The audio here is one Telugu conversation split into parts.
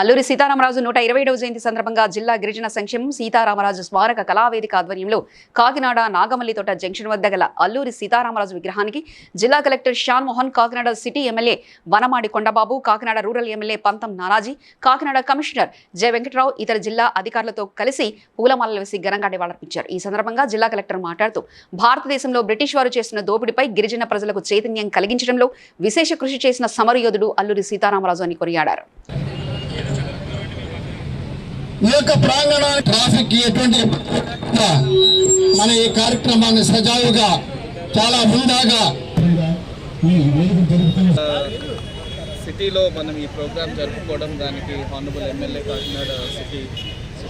అల్లూరి సీతారామరాజు నూట ఇరవై జయంతి సందర్భంగా జిల్లా గిరిజన సంక్షేమం సీతారామరాజు స్మారక కళావేదిక ఆధ్వర్యంలో కాకినాడ నాగమల్లితోట జంక్షన్ వద్ద గల అల్లూరి సీతారామరాజు విగ్రహానికి జిల్లా collector Shan Mohan Kakinada city MLA Vanamadi Kondababu Kakinada rural MLA Pantham Nanaji Kakinada commissioner J Venkatarao ఇతర జిల్లా అధికారులతో కలిసి పూలమాలలు వేసి ఘనంగా నివాళులర్పించారు. ఈ సందర్భంగా జిల్లా కలెక్టర్ మాట్లాడుతూ భారతదేశంలో బ్రిటిష్ వారు చేసిన దోపిడీపై గిరిజన ప్రజలకు చైతన్యం కలిగించడంలో విశేష కృషి చేసిన సమరయోధుడు అల్లూరి సీతారామరాజు అని కొనియాడారు. ఈ యొక్క ప్రాంగణానికి ట్రాఫిక్ ఎటువంటి మన ఈ కార్యక్రమాన్ని సజావుగా చాలా హుందాగా సిటీలో మనం ఈ ప్రోగ్రామ్ జరుపుకోవడం దానికి హానబుల్ ఎమ్మెల్యే కాకినాడ సిటీ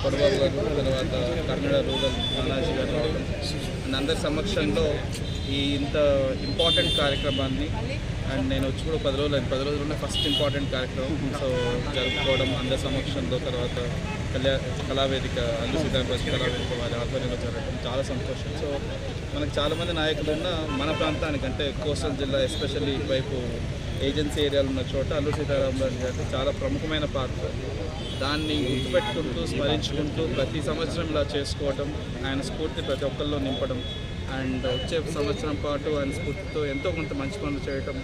సుబ్బడబాబు గారు తర్వాత కన్నడ రూరల్ నానాజీ గారు. రావడం అండ్ అందరి సమక్షంలో ఈ ఇంత ఇంపార్టెంట్ కార్యక్రమాన్ని అండ్ నేను వచ్చి కూడా పది రోజులు పది రోజులున్న ఫస్ట్ ఇంపార్టెంట్ కార్యక్రమం. సో జరుపుకోవడం అందరి సమక్షంలో తర్వాత కళ్యా కళావేదిక అల్లు సీతారామరాజు కళావేదిక వారి ఆధ్వర్యంలో జరగడం చాలా సంతోషం. సో మనకు చాలామంది నాయకులు ఉన్న మన ప్రాంతానికి అంటే కోస్టల్ జిల్లా ఎస్పెషల్లీ ఇటువైపు ఏజెన్సీ ఏరియాలు ఉన్న చోట అల్లు సీతారామరాజు గారికి చాలా ప్రముఖమైన పాత్ర. దాన్ని గుర్తుపెట్టుకుంటూ స్మరించుకుంటూ ప్రతి సంవత్సరం ఇలా చేసుకోవటం ఆయన స్ఫూర్తి ప్రతి ఒక్కరిలో నింపడం అండ్ వచ్చే సంవత్సరం పాటు ఆయన స్ఫూర్తితో ఎంతో కొంత మంచి పనులు చేయటం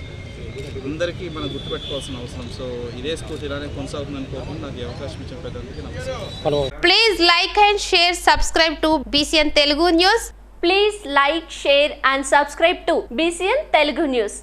అందరికీ మనం గుర్తుపెట్టుకోవాల్సిన అవసరం. సో ఇదే స్ఫూర్తి ఇలానే కొనసాగుతుందని కోరుకుంటూ నాకు అవకాశం ఇచ్చిన పెద్దలకి నమస్కారం please like and share subscribe to BCN Telugu news please like share and subscribe to BCN Telugu news